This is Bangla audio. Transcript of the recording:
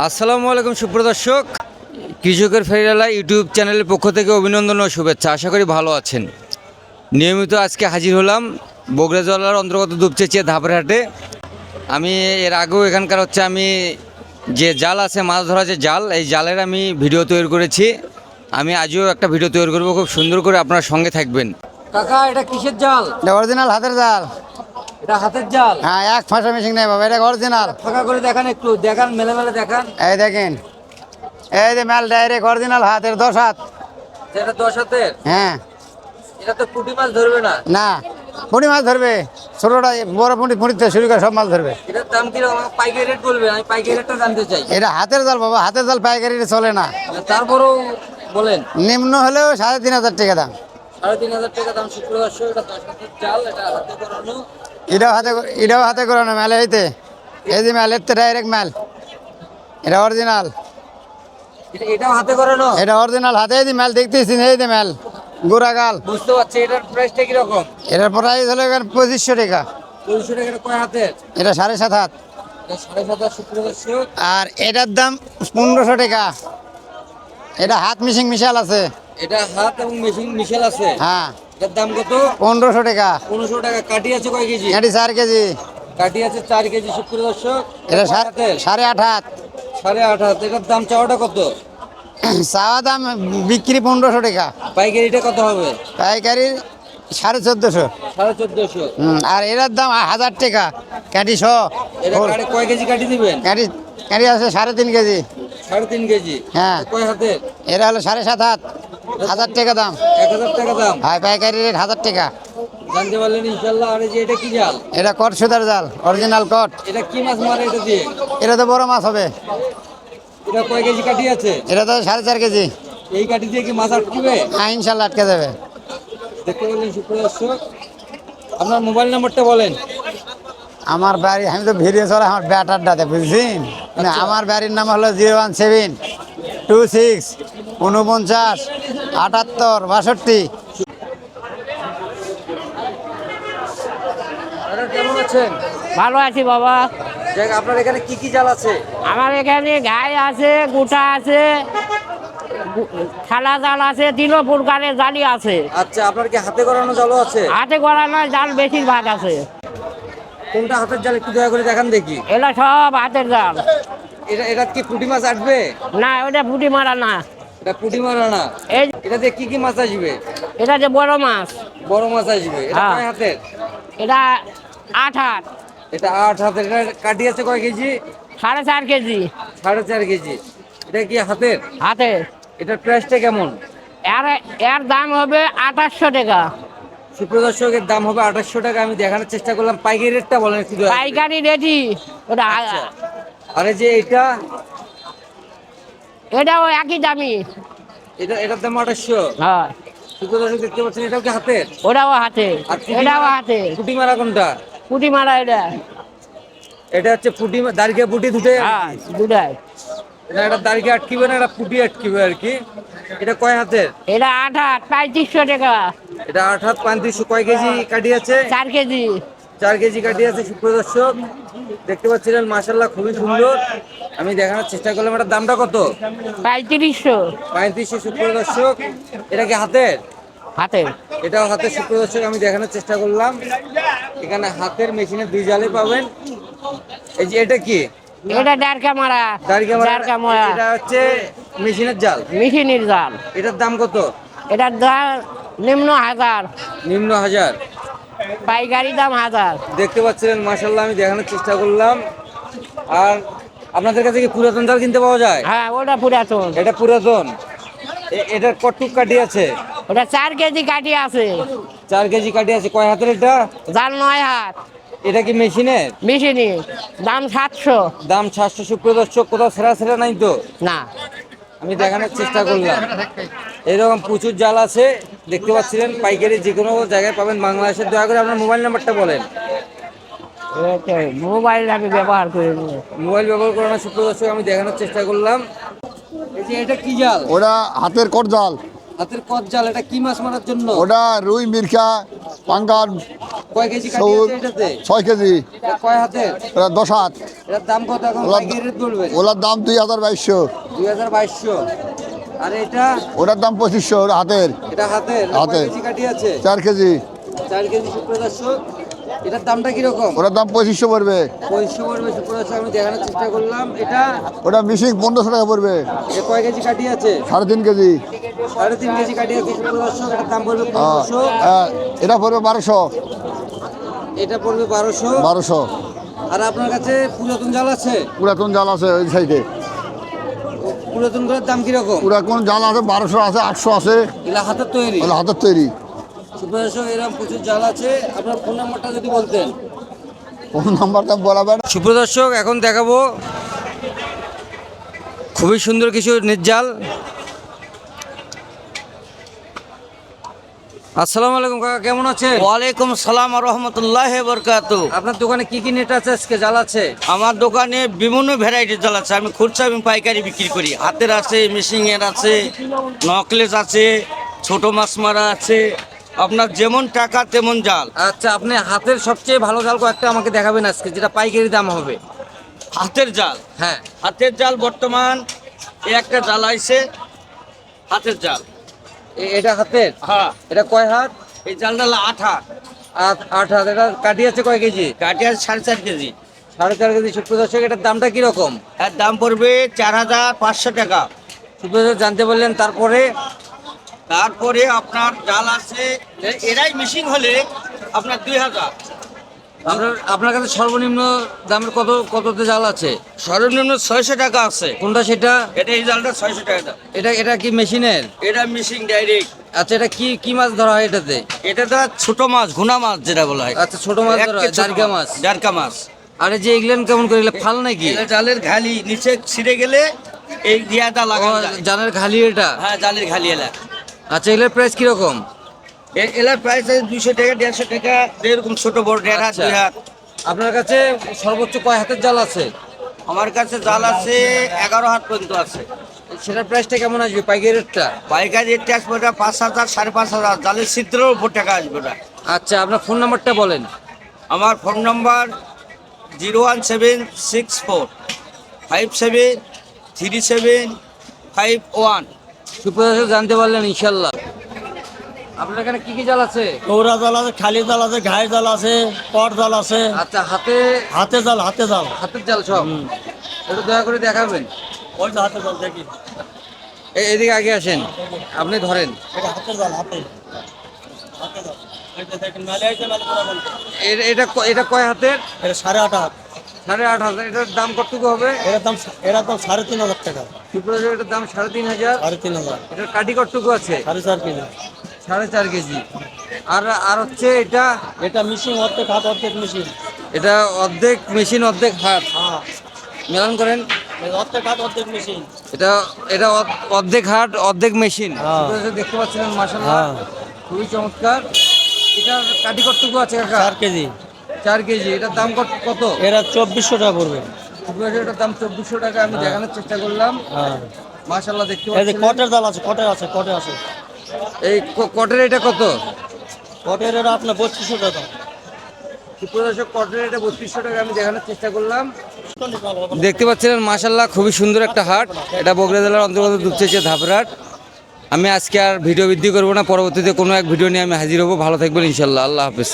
আসসালামু আলাইকুম সুপ্রদর্শক কৃষকের ফেরিয়ালা ইউটিউব চ্যানেলের পক্ষ থেকে অভিনন্দন ও শুভেচ্ছা। আশা করি ভালো আছেন। নিয়মিত আজকে হাজির হলাম বগুড়া জেলার অন্তর্গত দুপচেচিয়া ধাপরহাটে আমি এর আগেও এখানকার হচ্ছে আমি যে জাল আছে মাছ ধরা যে জাল এই জালের আমি ভিডিও তৈরি করেছি। আমি আজও একটা ভিডিও তৈরি করব খুব সুন্দর করে আপনার সঙ্গে থাকবেন। কাকা এটা কিসের জাল? অরিজিনাল হাতের জাল। এটা হাতের জাল। হ্যাঁ এক ফাঁসা মেশিন নেই বাবা এটা অরিজিনাল ফাঁকা করে দেখান একটু দেখান মেলে মেলে দেখান। এই দেখেন এই যে মাল ডাইরেক্ট অরিজিনাল হাতের দশ হাত। এটা দশ হাতের? হ্যাঁ। এটা তো পুঁটি মাছ ধরবে না? না পুঁটি মাছ ধরবে ছোটোটা বড় পুঁটি পুঁটিতে শুরু করে সব মাছ ধরবে। এটার দাম আমাকে পাইকারি রেট বলবেন আমি পাইকারি রেটটা জানতে চাই। এটা হাতের জাল বাবা হাতের জাল পাইকারি চলে না। তারপরেও বলেন। নিম্ন হলেও সাড়ে তিন হাজার টাকা দাম। সাড়ে তিন হাজার টাকা দাম শুক্রদর্শ এটা দশ হাতের চাল এটা হাতে করানো। এটাও হাতে এটাও হাতে করানো মেলে হইতে। এই যে মেল এর ডাইরেক্ট মেল। এটা অরিজিনাল এটাও হাতে করানো? এটা অরিজিনাল হাতে এই মেল দেখতেছি এই যে মেল। গোড়াগাল বুঝতে পারছি এটার প্রাইসটা কীরকম? এটার প্রাইস হলো এখানে পঁচিশশো টাকা। পঁচিশশো টাকা কয় হাতের? এটা সাড়ে সাত হাত। আর এটার দাম পনেরোশো টাকা। এটা হাত মিশিং মিশাল আছে। এটা হাত এবং মেশিন মিশেল আছে? হ্যাঁ। এটার দাম কত? পনেরোশো টাকা। পনেরোশো টাকা। কাটি আছে কয় কেজি? এটি চার কেজি। কাটি আছে চার কেজি শুক্রদর্শক এটা কয় সা- সাড়ে আট হাত। সাড়ে আট হাত। এটার দাম চাওয়াটা কত? চাওয়া দাম বিক্রি পনেরোশো টাকা। পাইকারিটা কত হবে? পাইকারি সাড়ে চোদ্দোশো। সাড়ে চোদ্দশো। আর এটার দাম হাজার টাকা। ক্যাটি শ এটা কাটে কয় কেজি কাটি দিবেন? ক্যাটি ক্যাটি আছে সাড়ে তিন কেজি। সাড়ে তিন কেজি। হ্যাঁ। কয় হাতের? এরা হলো সাড়ে সাত হাত। হাজার টাকা দাম। এক হাজার টাকা দাম? হ্যাঁ পাইকারি রেট হাজার টাকা। জানতে পারলেন ইনশাল্লাহ আর যে এটা কি জাল? এটা কট সুতার জাল অরিজিনাল কট। এটা কি মাছ মারে এটা দিয়ে? এটা তো বড় মাছ হবে। এটা কয় কেজি কাটি আছে? এটা তো সাড়ে চার কেজি। এই কাটি দিয়ে কি মাছ আটকিবে? হ্যাঁ ইনশাল্লাহ আটকে যাবে। দেখতে পারলেন সুপ্রদর্শক আপনার মোবাইল নাম্বারটা বলেন। আমার বাড়ি আমি তো ভিডিও চলে আমার ব্যাটারটাতে বুঝছেন? না আমার বাড়ির নাম হলো zero one seven two six উনপঞ্চাশ আটাত্তর বাষট্টি। কেমন আছেন? ভালো আছি বাবা। দেখ আপনার এখানে কি কি জাল আছে? আমার এখানে গায়ে আছে গোটা আছে থালা জাল আছে তিনও প্রকারের জালি আছে। আচ্ছা আপনার কি হাতে করানো জালও আছে? হাতে নয় জাল বেশিরভাগ আছে। কোনটা হাতের জাল একটু দয়া করে দেখান দেখি। এটা সব হাতের জাল। এটা এটা কি পুঁটি মাছ আসবে না ওটা ফুটি মারা না। এটা পুঁটি মারা না এই এটা দিয়ে কি কি মাছ আসবে? এটা যে বড় মাছ। বড় মাছ আসবে। এটা হ্যাঁ। কয় হাতের? এটা আট হাত। এটা আট হাতের। এটা কাটি আছে কয় কেজি? সাড়ে চার কেজি। সাড়ে চার কেজি। এটা কি হাতের? হাতে। এটার প্রাইসটা কেমন? এর এর দাম হবে আঠাশশো টাকা। সুপ্রদর্শকের দাম হবে আঠাশশো টাকা। আমি দেখানোর চেষ্টা করলাম। পাইকারি রেটটা বলেন পাইকারি রেডি ওটা আর এই যে এটা এটাও একই দামি। এটা এটার দাম আঠাশশো হ্যাঁ। সুপ্রদর্শক দেখতে পাচ্ছেন এটাও কি হাতের ওটাও হাতে। এটাও হাতে। পুঁটি মারা কোনটা? পুটি মারা এটা। এটা হচ্ছে পুঁটি দাঁড়িয়ে পুঁটি দুটোই হ্যাঁ দুটাই। এটা একটা দাঁড়িয়ে আটকিবে না একটা পুঁটি আটকিবে আর কি? এটা কয় হাতের? এটা আট হাত পঁয়ত্রিশশো টাকা। এটা আট হাত পঁয়ত্রিশশো। কয় কেজি কাটি আছে? চার কেজি। চার কেজি কাটি আছে সুপ্রদর্শক দেখতে পাচ্ছিলেন মাসাল্লাহ খুবই সুন্দর। আমি দেখানোর চেষ্টা করলাম এটার দামটা কত? পঁয়ত্রিশশো। পঁয়ত্রিশশো সুপ্রদর্শক এটা কি হাতের? হাতের। এটাও হাতের সুপ্রদর্শক আমি দেখানোর চেষ্টা করলাম। এখানে হাতের মেশিনে দুই জালে পাবেন। এই যে এটা কি? এটা ডারকা মারা ডারকা মারা এটা হচ্ছে মেশিনের জাল। মিশিনির জাল। এটার দাম কত? এটার দাম নিম্ন হাজার। নিম্ন হাজার। পাইকারি দাম হাজার। দেখতে পাচ্ছিলেন মাসাল্লাহ আমি দেখানোর চেষ্টা করলাম। আর আপনাদের কাছে কি পুরাতন জাল কিনতে পাওয়া যায়? হ্যাঁ ওটা পুরাতন। এটা পুরাতন। এ- এটার কটুক কাটি আছে। ওটা চার কেজি কাটি আছে। চার কেজি কাটি আছে। কয় হাতের এটা? জাল নয় হাত। এটা কি মেশিনের? মেশিনে দাম সাতশো। দাম সাতশো। সুপ্রদর্শক কোথাও সেরা সেরা নাই তো? না। আমি দেখানোর চেষ্টা করলাম। এরকম প্রচুর জাল আছে দেখতে পাচ্ছিলেন পাইকারি যে কোনো জায়গায় পাবেন বাংলাদেশের দয়া করে আপনার মোবাইল নাম্বারটা বলেন। মোবাইল আমি ব্যবহার করি। মোবাইল ব্যবহার করে না সুপ্রদর্শক আমি দেখানোর চেষ্টা করলাম। এই এটা কি জাল? ওরা হাতের কর জাল। হাতের কট জাল এটা কি মাছ মারার জন্য? ওটা রুই মির্খা পাঙ্গাল কয় কেজি কাটিয়েছে কেজি। এটা হাতে এটা 10 হাত। এটার দাম কত এখন? ওলার দাম দুই হাজার বাইশশো। দুই হাজার বাইশশো। আর এটা ওটার দাম পঁচিশশো হাতের। এটা হাতের হাতের। কাটি আছে? চার কেজি। চার কেজি এটার দামটা কীরকম? ওটার দাম পঁচিশশো পড়বে। পঁয়ষট্টি পড়বে আমি দেখানোর চেষ্টা করলাম। এটা ওটা মিশিং পনেরোশো টাকা পড়বে। এটা কয় কেজি কাটি আছে? সাড়ে তিন কেজি। সাড়ে তিন কেজি কাটি আছে এটার দাম পড়বে হ্যাঁ, পনেরোশো। হ্যাঁ, এটা পড়বে বারোশো। এটা পড়বে বারোশো। বারোশো। আর আপনার কাছে পুরাতন জাল আছে? পুরাতন জাল আছে ওই সাইডে। পুরাতনগুলোর দাম কীরকম? পুরাতন জাল আছে বারোশো আছে আটশো আছে। এগুলা হাতের তৈরি? হাতের তৈরি। সুপ্রদর্শক এরকম প্রচুর জাল আছে। আপনার ফোন নাম্বারটা যদি বলতেন। নাম্বারটা বলাবেন সুপ্রদর্শক এখন দেখাবো খুবই সুন্দর কিছু নির্জাল। আসসালামু আলাইকুম কাকা কেমন আছেন? ওয়ালাইকুম সালাম রহমতুল্লাহ বরকাত। আপনার দোকানে কি কি নেট আছে আজকে জাল আছে? আমার দোকানে বিভিন্ন ভ্যারাইটির জাল আছে। আমি খুচরা এবং পাইকারি বিক্রি করি। হাতের আছে মেশিংয়ের আছে নকলেস আছে ছোট মাছ মারা আছে। আপনার যেমন টাকা তেমন জাল। আচ্ছা আপনি হাতের সবচেয়ে ভালো জাল কয়েকটা আমাকে দেখাবেন আজকে যেটা পাইকারি দাম হবে। হাতের জাল? হ্যাঁ। হাতের জাল বর্তমান একটা জাল আইছে হাতের জাল। এটা হাতের? হ্যাঁ। এটা কয় হাত? এই জালটা হলো আট হাত। আট হাত। এটা কাটি আছে কয় কেজি? কাঠি আছে সাড়ে চার কেজি। সাড়ে চার কেজি। সুপ্রদর্শক এটার দামটা কীরকম? এর দাম পড়বে চার হাজার পাঁচশো টাকা। সুপ্রদর্শক জানতে বললেন তারপরে? তারপরে আপনার জাল আছে এরাই মিশিং হলে আপনার দুই হাজার। আপনার আপনার কাছে সর্বনিম্ন দামের কত কততে জাল আছে? সর্বনিম্ন ছয়শো টাকা আছে। কোনটা সেটা? এটা এই জালটা ছয়শো টাকা দাম। এটা এটা কি মেশিনের? এটা মিশিং ডাইরেক্ট আচ্ছা এটা কি কি মাছ ধরা হয় এটাতে? এটা তো ছোট মাছ ঘুনা মাছ যেটা বলা হয়। আচ্ছা ছোট মাছ ধরা হয় জারকা মাছ জারকা মাছ। আর এই যে এগুলেন কেমন করে এগুলো ফাল নাকি? জালের ঘালি নিচে ছিঁড়ে গেলে এই দিয়াটা লাগানো জানের খালি এটা? হ্যাঁ জালের ঘালি এলা। আচ্ছা এগুলোর প্রাইস কীরকম? এলার প্রাইস আছে দুইশো টাকা দেড়শো টাকা এরকম ছোট বড় দেড় হাত আচ্ছা। দুই হাত। আপনার কাছে সর্বোচ্চ কয় হাতের জাল আছে? আমার কাছে জাল আছে এগারো হাত পর্যন্ত আছে। সেটার প্রাইসটা কেমন আসবে? পাইকারি রেটটা? পাইকারি রেট আসবে ওটা পাঁচ হাজার সাড়ে পাঁচ হাজার। জালের ছিদ্রের উপর টাকা আসবে ওটা। আচ্ছা আপনার ফোন নাম্বারটা বলেন। আমার phone number zero one seven six four five seven three seven five one. সুপ্রদর্শক জানতে পারলেন ইনশাল্লাহ। আপনার এখানে কি কি জাল আছে? চৌরা জাল আছে খালি জাল আছে ঘাই জাল আছে পট জাল আছে। আচ্ছা হাতে হাতে জাল হাতে জাল। হাতের জাল সব? একটু দয়া করে দেখাবেন। ওই যে হাতে জাল দেখি। এদিকে আগে আসেন। আপনি ধরেন। এটা হাতে জাল হাতে। হাতে জাল। এটা এটা এটা কয় হাতের? এটা সাড়ে আট হাত। সাড়ে আট হাজার এটার দাম কতটুকু হবে? এর দাম এর দাম সাড়ে তিন হাজার টাকা। সুপ্রদর্শক এটার দাম সাড়ে তিন হাজার? সাড়ে তিন হাজার। এটার কাটি কতটুকু আছে? সাড়ে চার কিলো। সাড়ে চার কেজি। আর আর হচ্ছে এটা এটা মিশিং অর্ধেক হাত অর্ধেক মেশিন এটা অর্ধেক মেশিন অর্ধেক হাত। হ্যাঁ। মেলান করেন। অর্ধেক হাত অর্ধেক মিশিং এটা এটা অর্ধেক হাট অর্ধেক মেশিন হ্যাঁ। দেখতে পাচ্ছিলেন মাসাল্লাহ হ্যাঁ। খুবই চমৎকার। এটার কাটি কতটুকু আছে কাকা? চার কেজি। চার কেজি। এটার দাম কত এরা চব্বিশশো টাকা পড়বে। এটার দাম চব্বিশশো টাকা আমি দেখানোর চেষ্টা করলাম। হ্যাঁ। মাসাল্লাহ দেখতে পাচ্ছেন কটের জাল আছে কটের আছে কটে আছে। এই কটের এটা কত? কটের এটা আপনার বত্রিশশো টাকা। এটা বত্রিশশো টাকা আমি দেখানোর চেষ্টা করলাম। দেখতে পাচ্ছিলেন মাসাল্লাহ খুবই সুন্দর একটা হাট। এটা বগুড়া জেলার অন্তর্গত দুপচেছে ধাপরাট। আমি আজকে আর ভিডিও বৃদ্ধি করব না পরবর্তীতে কোনো এক ভিডিও নিয়ে আমি হাজির হব। ভালো থাকবেন ইনশাল্লাহ আল্লাহ হাফিজ।